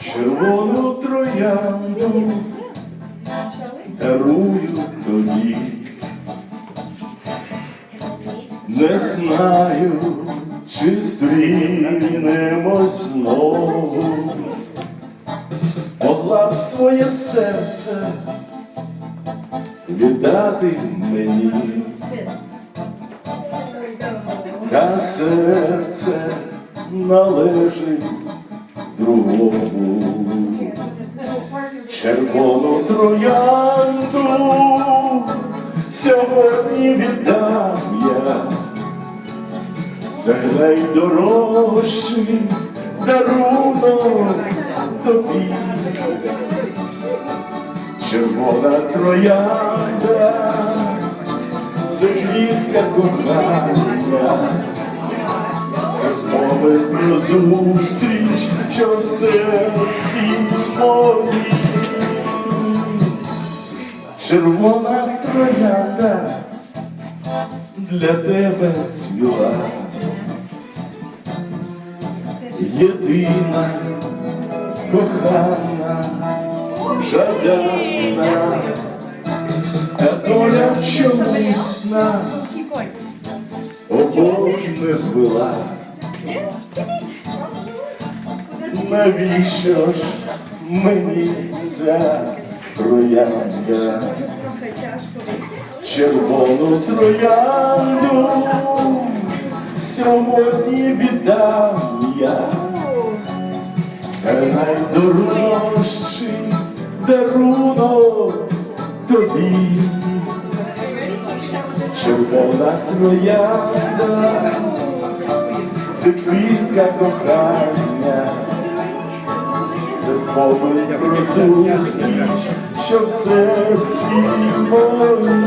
Червону троянду дарую тобі. Не знаю, чи зустрінемось знову. Могла б своє серце віддати мені, та серце належить другому. Червону троянду сьогодні віддам я. Це найдорожчий дарунок тобі. Червона троянда, це квітка кохання, це спомин про зустріч, що в серці моїй. Червона троянда для тебе цвіла. Єдина кохана, жадана, та доля чомусь нас обох не звела. Навіщо ж мені ця троянда? Червону троянду сьогодні віддам я. Це найдорожчий дарунок тобі. Червона троянда, це квітка кохання, це спомин про зустріч, що в серці моїй.